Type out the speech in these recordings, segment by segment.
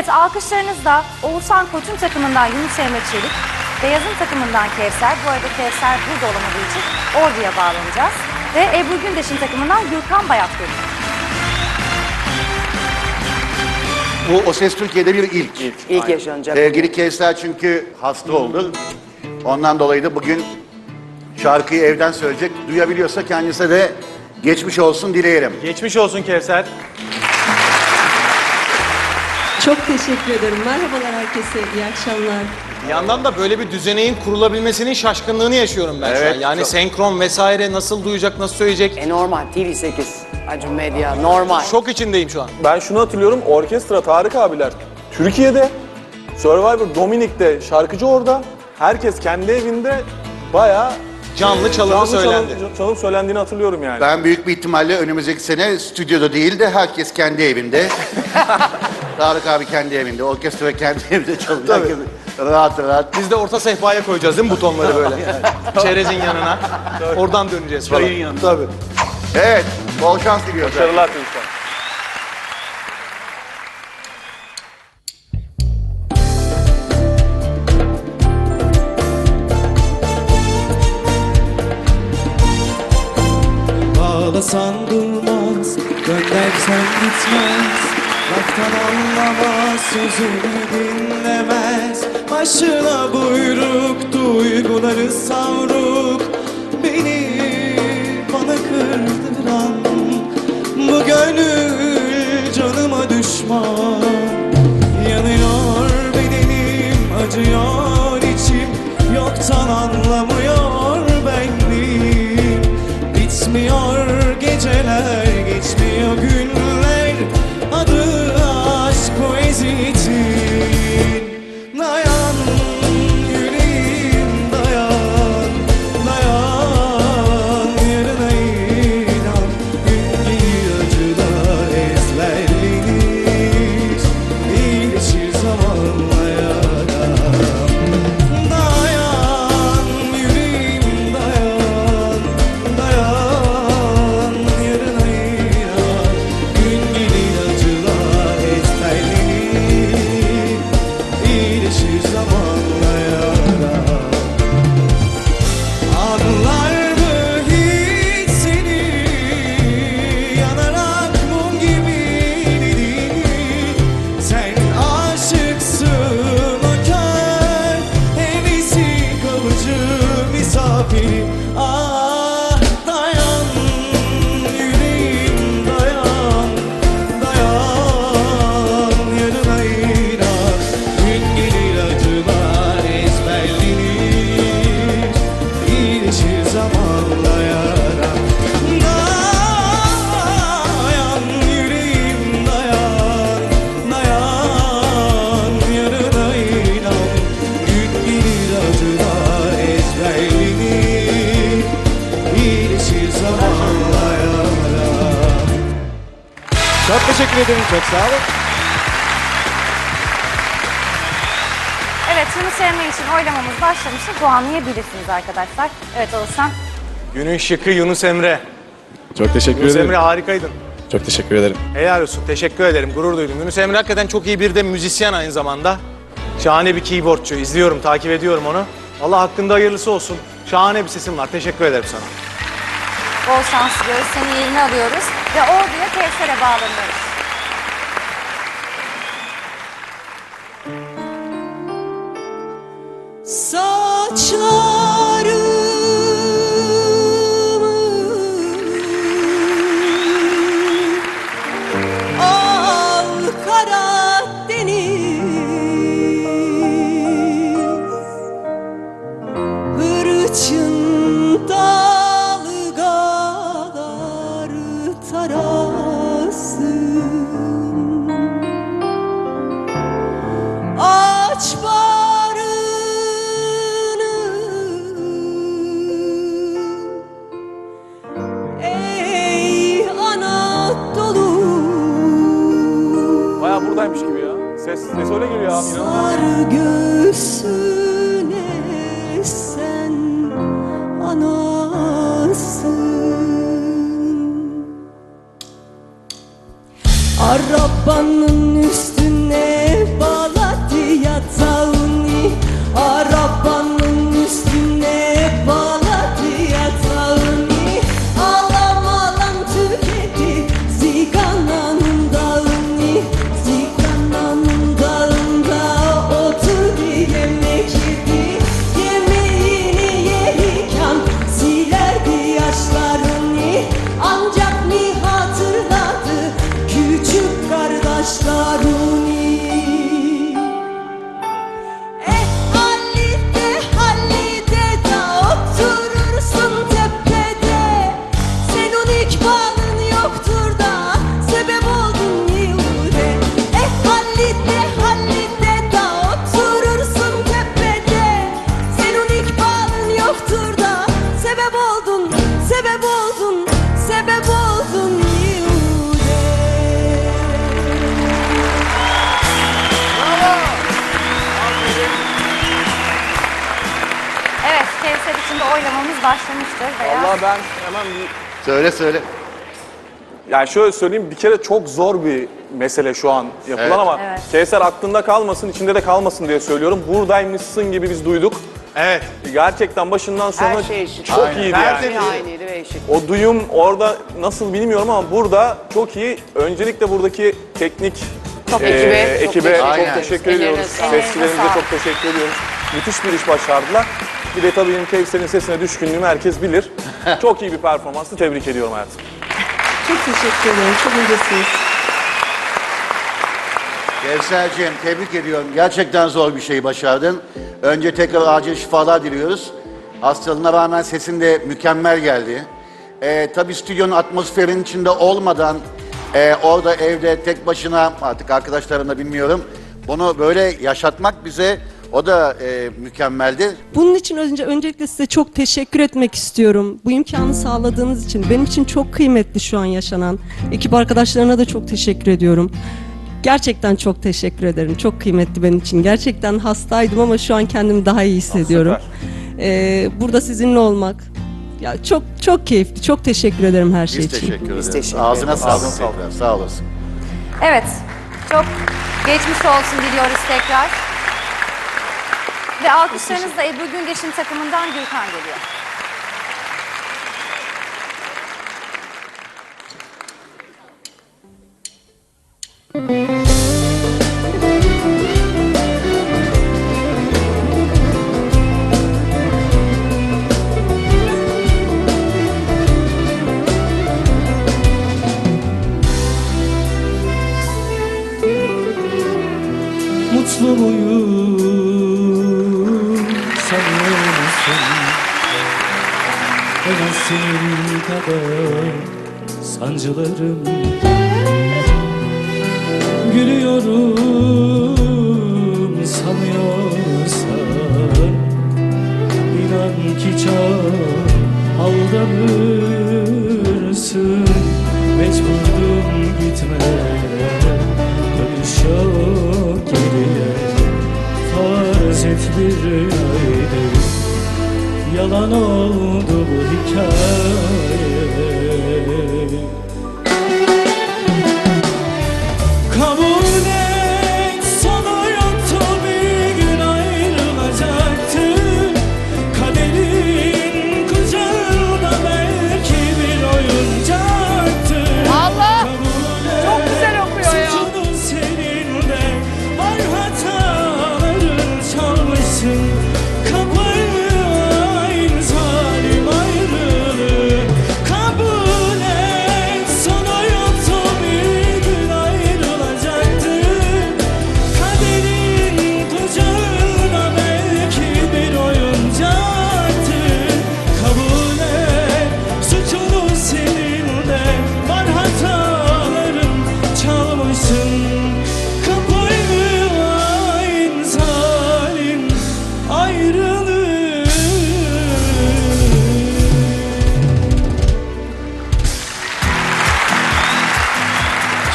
Evet alkışlarınızla Oğuzhan Koç'un takımından Yunus Emre Çelik, Beyaz'ın takımından Kevser, bu arada Kevser burada olamadığı için Ordu'ya bağlanacağız. Ve Ebru Gündeş'in takımından Gürkan Bayat görünüyor. Bu O Ses Türkiye'de bir ilk. İlk yaşanacak. Sevgili Kevser çünkü hasta oldu. Ondan dolayı da bugün şarkıyı evden söyleyecek. Duyabiliyorsa kendisine de geçmiş olsun dileyelim. Geçmiş olsun Kevser. Çok teşekkür ederim. Merhabalar herkese. İyi akşamlar. Bir yandan da böyle bir düzeneğin kurulabilmesinin şaşkınlığını yaşıyorum ben şu Evet, an. Yani çok. senkron vesaire nasıl duyacak, nasıl söyleyecek? E normal TV8, Acun Medya normal. Şok içindeyim şu an. Ben şunu hatırlıyorum, orkestra Tarık abiler Türkiye'de, Survivor Dominik'te şarkıcı orada. Herkes kendi evinde bayağı Canlı çalımı canlı söylendi. çalıp, çalıp söylendiğini hatırlıyorum yani. Ben büyük bir ihtimalle önümüzdeki sene stüdyoda değil de herkes kendi evinde. Tarık abi kendi evinde, orkestra kendi evinde. Tabii. gibi. Rahat rahat. Biz de orta sehpaya koyacağız değil mi butonları böyle? Çerezin yanına. Oradan döneceğiz falan. Tabii. Evet, bol şans diliyoruz. Başarılar çocuklar. Bağlasan durmaz, göndersen gitmez Laftan anlamaz, sözünü dinlemez. Başına buyruk, duyguları savruk. Beni bana kırdıran Bu gönül canıma düşman. Yanıyor bedenim, acıyor içim. Yoktan anlamıyor benliğim. Bitmiyor geceler, geçmiyor günler Çok teşekkür ederim. Çok sağ olun. Evet Yunus Emre için oylamamız başlamıştır. Puanlayabilirsiniz arkadaşlar. Evet Oğuzhan. Günün şıkı Yunus Emre. Çok teşekkür Yunus ederim. Emre harikaydın. Çok teşekkür ederim. Helal olsun. Teşekkür ederim. Gurur duydum. Yunus Emre hakikaten çok iyi bir de müzisyen aynı zamanda. Şahane bir keyboardçu. İzliyorum, takip ediyorum onu. Allah hakkında hayırlısı olsun. Şahane bir sesin var. Teşekkür ederim sana. Bol şans diliyoruz. Seni yerine alıyoruz. Ve Ordu'ya Kevser'e bağlanıyoruz. Ses, öyle geliyor abi. inanılmaz. Ben hemen bir Söyle söyle. Yani şöyle söyleyeyim bir kere çok zor bir mesele şu an yapılan Evet. ama Evet. Kevser aklında kalmasın, içinde de kalmasın diye söylüyorum. Buradaymışsın gibi biz duyduk. Evet. Gerçekten başından sonra Her şey eşit. çok Aynen. iyiydi Her yani. şey aynıydı ve eşit. O duyum orada nasıl bilmiyorum ama burada çok iyi. Öncelikle buradaki teknik eee, ekibe çok ekibe teşekkür çok ederiz. teşekkür Ellerine ediyoruz. sağlık. Sesçilerimize Ellerine çok teşekkür ediyoruz. Müthiş bir iş başardılar. Bir de tabii benim Kevser'in sesine düşkünlüğümü herkes bilir. çok iyi bir performanstı. Tebrik ediyorum hayatım. Çok teşekkür ederim. Çok incesiniz. Kevserciğim tebrik ediyorum. Gerçekten zor bir şey başardın. Önce tekrar acil şifalar diliyoruz. Hastalığına rağmen sesin de mükemmel geldi. Ee, tabii stüdyonun atmosferinin içinde olmadan e, orada evde tek başına artık arkadaşlarımla bilmiyorum. Bunu böyle yaşatmak bize o da e, mükemmeldi. Bunun için önce öncelikle size çok teşekkür etmek istiyorum. Bu imkanı sağladığınız için. Benim için çok kıymetli şu an yaşanan. Ekip arkadaşlarına da çok teşekkür ediyorum. Gerçekten çok teşekkür ederim. Çok kıymetli benim için. Gerçekten hastaydım ama şu an kendimi daha iyi hissediyorum. Ee, burada sizinle olmak ya çok çok keyifli. Çok teşekkür ederim her şey Biz için. teşekkür ederiz. teşekkür Ağzına ederiz. sağlık Ağzına sağlık. tekrar. Sağ olasın. Evet. Çok geçmiş olsun diliyoruz tekrar. Ve alkışlarınızla Ebru Gündeş'in takımından Gürkan geliyor. Mutlu En az senin kadar sancılarım. Gülüyorum sanıyorsan. İnan ki çok aldanırsın. Mecburdum gitmeye Dönüş yok geriye. Farz et bir Yalan oldu bu hikaye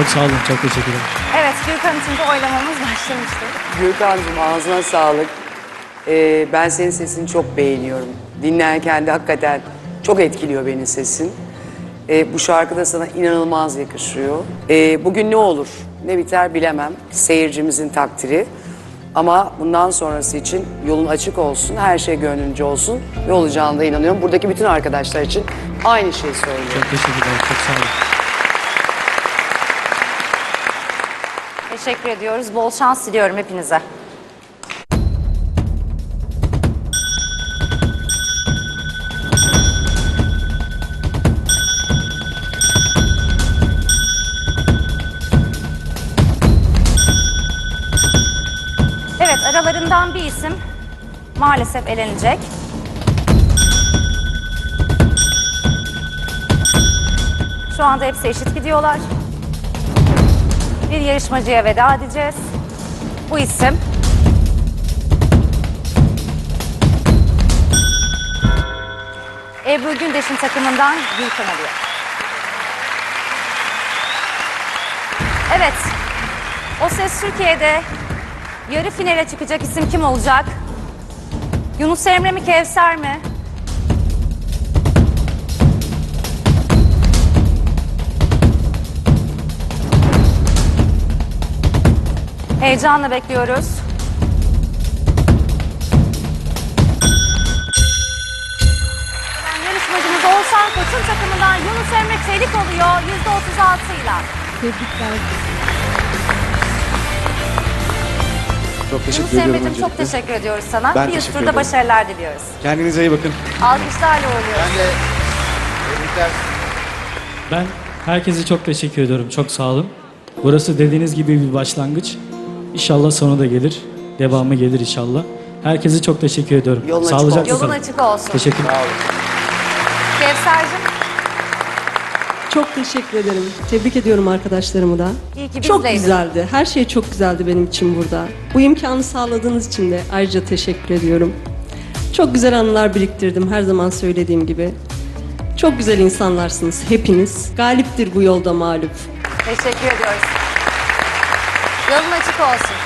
Çok sağ olun, çok teşekkür ederim. Evet Gürkan için de oylamamız başlamıştır. Gürkan'cığım ağzına sağlık. Ee, ben senin sesini çok beğeniyorum. Dinlerken de hakikaten çok etkiliyor benim sesin. Ee, bu şarkı da sana inanılmaz yakışıyor. Ee, bugün ne olur, ne biter bilemem. Seyircimizin takdiri. Ama bundan sonrası için yolun açık olsun, her şey gönlünce olsun ve olacağına da inanıyorum. Buradaki bütün arkadaşlar için aynı şeyi söylüyorum. Çok teşekkür ederim, çok sağ olun. Teşekkür ediyoruz. Bol şans diliyorum hepinize. Evet, aralarından bir isim maalesef elenecek. Şu anda hepsi eşit gidiyorlar. Bir yarışmacıya veda edeceğiz. Bu isim Ebru Gündeş'in takımından Gülkan alıyor. Evet, O Ses Türkiye'de yarı finale çıkacak isim kim olacak? Yunus Emre mi, Kevser mi? Heyecanla bekliyoruz. Yarışmacımız Oğuzhan Koç'un takımından Yunus Emre Çelik oluyor %36 ile. Tebrikler. Çok Yunus teşekkür ediyorum Emre'cim çok öncelikle. teşekkür ediyoruz sana. Ben bir teşekkür turda ederim. başarılar diliyoruz. Kendinize iyi bakın. Alkışlarla uğurluyoruz. Ben de tebrikler. Ben herkese çok teşekkür ediyorum. Çok sağ olun. Burası dediğiniz gibi bir başlangıç. İnşallah sonu da gelir. Devamı gelir inşallah. Herkese çok teşekkür ediyorum. Yolun açık Sağlıcakla Yolun kalın. açık olsun. Teşekkür Kevser'cim Çok teşekkür ederim. Tebrik ediyorum arkadaşlarımı da. iyi ki Çok güzeldi. Her şey çok güzeldi benim için burada. Bu imkanı sağladığınız için de ayrıca teşekkür ediyorum. Çok güzel anılar biriktirdim her zaman söylediğim gibi. Çok güzel insanlarsınız hepiniz. Galiptir bu yolda mağlup. Teşekkür ediyoruz. Yolun açık olsun.